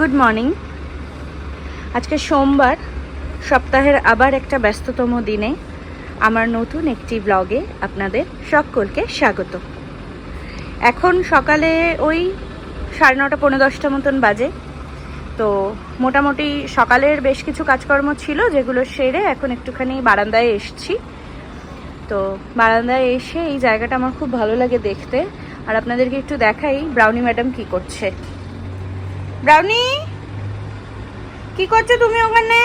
Good morning আজকে সোমবার, সপ্তাহের আবার একটা ব্যস্ততম দিনে আমার নতুন একটি ব্লগে আপনাদের সকলকে স্বাগত। এখন সকালে ওই সাড়ে নটা পনেরো দশটা মতন বাজে। তো মোটামুটি সকালের বেশ কিছু কাজকর্ম ছিল যেগুলো সেরে এখন একটুখানি বারান্দায় এসছি। তো বারান্দায় এসে এই জায়গাটা আমার খুব ভালো লাগে দেখতে। আর আপনাদেরকে একটু দেখাই ব্রাউনি ম্যাডাম কি করছে। ব্রাউনি, কি করছ তুমি ওখানে?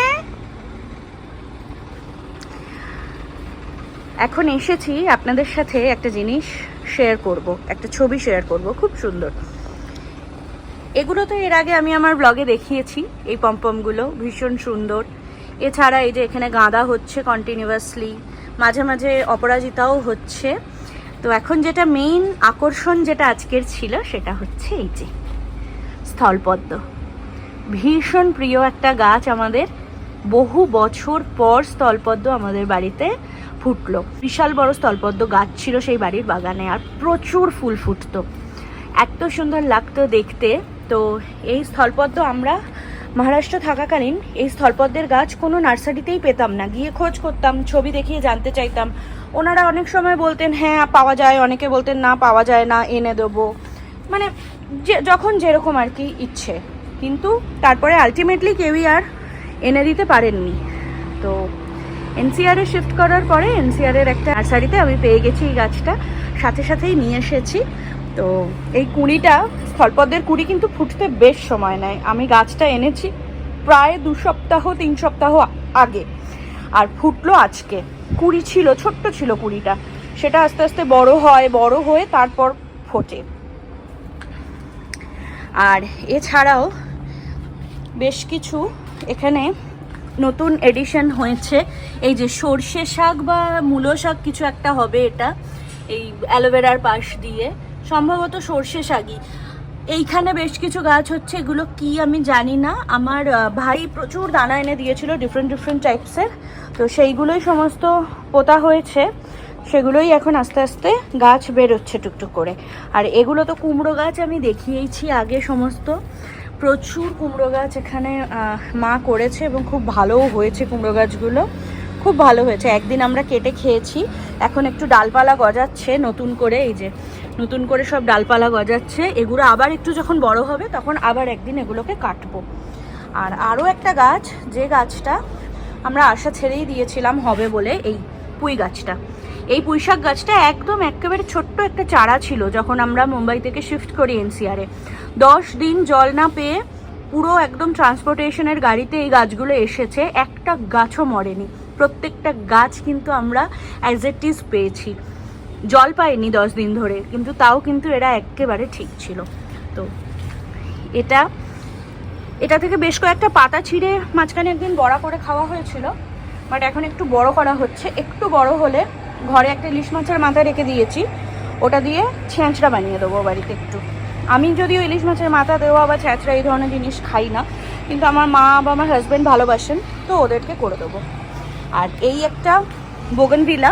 এখন এসেছি আপনাদের সাথে একটা জিনিস শেয়ার করব, একটা ছবি শেয়ার করব, খুব সুন্দর। এগুলো তো এর আগে আমি আমার ব্লগে দেখিয়েছি, এই পম্পমগুলো ভীষণ সুন্দর। এছাড়া এই যে এখানে গাঁদা হচ্ছে কন্টিনিউয়াসলি মাঝে মাঝে অপরাজিতাও হচ্ছে। তো এখন যেটা মেইন আকর্ষণ যেটা আজকের ছিল সেটা হচ্ছে এই যে। স্থলপদ্ম। ভীষণ প্রিয় একটা গাছ আমাদের। বহু বছর পর স্থলপদ্ম আমাদের বাড়িতে ফুটলো। বিশাল বড় স্থলপদ্ম গাছ ছিল সেই বাড়ির বাগানে আর প্রচুর ফুল ফুটতো। এত সুন্দর লাগতো দেখতে। তো এই স্থলপদ্ম আমরা মহারাষ্ট্র থাকাকালীন এই স্থলপদ্মের গাছ কোনো নার্সারিতেই পেতাম না। গিয়ে খোঁজ করতাম, ছবি দেখিয়ে জানতে চাইতাম। ওনারা অনেক সময় বলতেন হ্যাঁ পাওয়া যায়। অনেকে বলতেন, না, পাওয়া যায় না, এনে দেবো। মানে যখন যেরকম আর কি ইচ্ছে। কিন্তু তারপরে আলটিমেটলি কেউই আর এনে দিতে পারেননি। তো এনসিআরে শিফট করার পরে এনসিআরের একটা নার্সারিতে আমি পেয়ে গেছি এই গাছটা। সাথে সাথেই নিয়ে এসেছি। তো এই কুড়িটা স্থলপদ্মের কুড়ি কিন্তু ফুটতে বেশ সময় নেয়। আমি গাছটা এনেছি প্রায় দু সপ্তাহ, তিন সপ্তাহ আগে। আর ফুটলো আজকে। কুড়ি ছিল, ছোট্ট ছিল কুড়িটা। সেটা আস্তে আস্তে বড় হয়, বড় হয়ে তারপর ফোটে। আর এছাড়াও বেশ কিছু এখানে নতুন এডিশন হয়েছে। এই যে সর্ষে শাক বা মূলো শাক কিছু একটা হবে এটা, এই অ্যালোভেরার পাশ দিয়ে। সম্ভবত সর্ষে শাকই। এইখানে বেশ কিছু গাছ হচ্ছে, এগুলো কি আমি জানি না। আমার ভাই প্রচুর দানা এনে দিয়েছিল ডিফারেন্ট ডিফারেন্ট টাইপসের তো সেইগুলোই সমস্ত পোতা হয়েছে। সেগুলোই এখন আস্তে আস্তে গাছ বেরোচ্ছে টুকটুক করে। আর এগুলো তো কুমড়ো গাছ আমি দেখিয়েছি আগে সমস্ত। প্রচুর কুমড়ো গাছ এখানে মা করেছে এবং খুব ভালোও হয়েছে কুমড়ো গাছগুলো। খুব ভালো হয়েছে। একদিন আমরা কেটে খেয়েছি। এখন একটু ডালপালা গজাচ্ছে নতুন করে, এই যে নতুন করে সব ডালপালা গজাচ্ছে। এগুলো আবার একটু যখন বড় হবে তখন আবার একদিন এগুলোকে কাটবো। আর আরও একটা গাছ, যে গাছটা আমরা আশা ছেড়েই দিয়েছিলাম হবে বলে, এই পুঁই গাছটা। এই পুঁইশাক গাছটা একদম একেবারে ছোট্ট একটা চারা ছিল যখন আমরা মুম্বাই থেকে শিফট করি এনসিআরে। দশ দিন জল না পেয়ে পুরো একদম ট্রান্সপোর্টেশনের গাড়িতে এই গাছগুলো এসেছে। একটা গাছও মরেনি। প্রত্যেকটা গাছ কিন্তু আমরা অ্যাজ এট ইজ পেয়েছি। জল পাইনি দশ দিন ধরে, কিন্তু তাও কিন্তু এরা একেবারে ঠিক ছিল। তো এটা এটা থেকে বেশ কয়েকটা পাতা ছিঁড়ে মাঝখানে একদিন বড়া করে খাওয়া হয়েছিল। বাট এখন একটু বড় করা হচ্ছে। একটু বড় হলে ঘরে একটা ইলিশ মাছের মাথা রেখে দিয়েছি। ওটা দিয়ে ছেঁচড়া বানিয়ে দেবো বাড়িতে একটু। আমি যদিও ইলিশ মাছের মাথা দেওয়া বা ছেঁচড়া এই ধরনের জিনিস খাই না, কিন্তু আমার মা বা আমার হাজব্যান্ড ভালোবাসেন, তো ওদেরকে করে দেবো। আর এই একটা বোগনভিলা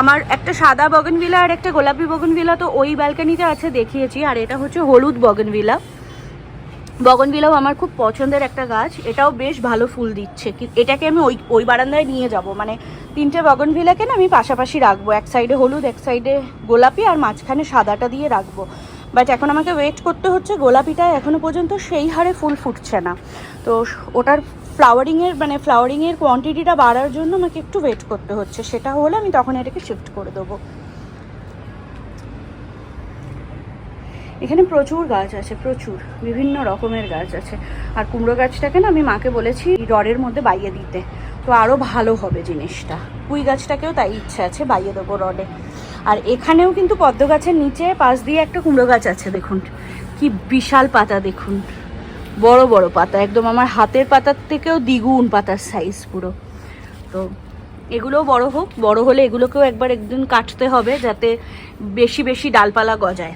আমার একটা সাদা বগনভিলা আর একটা গোলাপি বগনভিলা তো ওই ব্যালকানিতে আছে দেখিয়েছি, আর এটা হচ্ছে হলুদ বগনভিলা বগনবিলাও আমার খুব পছন্দের একটা গাছ। এটাও বেশ ভালো ফুল দিচ্ছে। এটাকে আমি ওই ওই বারান্দায় নিয়ে যাব। মানে তিনটে বগনভিলাকে না আমি পাশাপাশি রাখব। এক সাইডে হলুদ, এক সাইডে গোলাপি আর মাঝখানে সাদাটা দিয়ে রাখব। বাট এখন আমাকে ওয়েট করতে হচ্ছে। গোলাপিটা এখনও পর্যন্ত সেই হারে ফুল ফুটছে না। তো ওটার ফ্লাওয়ারিংয়ের মানে ফ্লাওয়ারিংয়ের কোয়ান্টিটিটা বাড়ার জন্য আমাকে একটু ওয়েট করতে হচ্ছে। সেটা হলে আমি তখন এটাকে শিফট করে দেবো। এখানে প্রচুর গাছ আছে, প্রচুর, বিভিন্ন রকমের গাছ আছে। আর কুমড়ো গাছটাকে না আমি মাকে বলেছি রডের মধ্যে বাইয়ে দিতে। তো আরও ভালো হবে জিনিসটা। পুঁই গাছটাকেও তাই ইচ্ছে আছে বাইয়ে দেবো রডে। আর এখানেও কিন্তু পদ্ম গাছের নিচে পাশ দিয়ে একটা কুমড়ো গাছ আছে, দেখুন। কি বিশাল পাতা, দেখুন। বড় বড় পাতা, একদম আমার হাতের পাতার থেকেও দ্বিগুণ পাতার সাইজ পুরো। তো এগুলোও বড় হোক, বড় হলে এগুলোকেও একবার একদিন কাটতে হবে যাতে বেশি বেশি ডালপালা গজায়।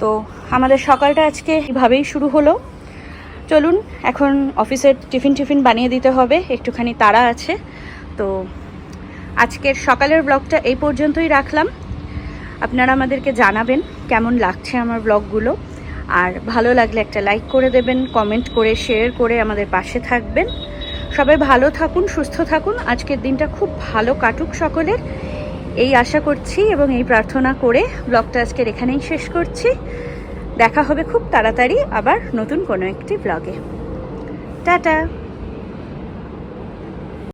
তো আমাদের সকালটা আজকে এভাবেই শুরু হলো। চলুন, এখন অফিসের টিফিন টিফিন বানিয়ে দিতে হবে, একটুখানি তাড়া আছে। তো আজকের সকালের ব্লগটা এই পর্যন্তই রাখলাম। আপনারা আমাদেরকে জানাবেন কেমন লাগছে আমার ব্লগগুলো। আর ভালো লাগলে একটা লাইক করে দেবেন, কমেন্ট করে, শেয়ার করে আমাদের পাশে থাকবেন। সবাই ভালো থাকুন, সুস্থ থাকুন। আজকের দিনটা খুব ভালো কাটুক সকলের। এই আশা করছি এবং এই প্রার্থনা করে ব্লগটা আজকের এখানেই শেষ করছি। দেখা হবে খুব তাড়াতাড়ি আবার নতুন কোনো একটি ব্লগে। টাটা!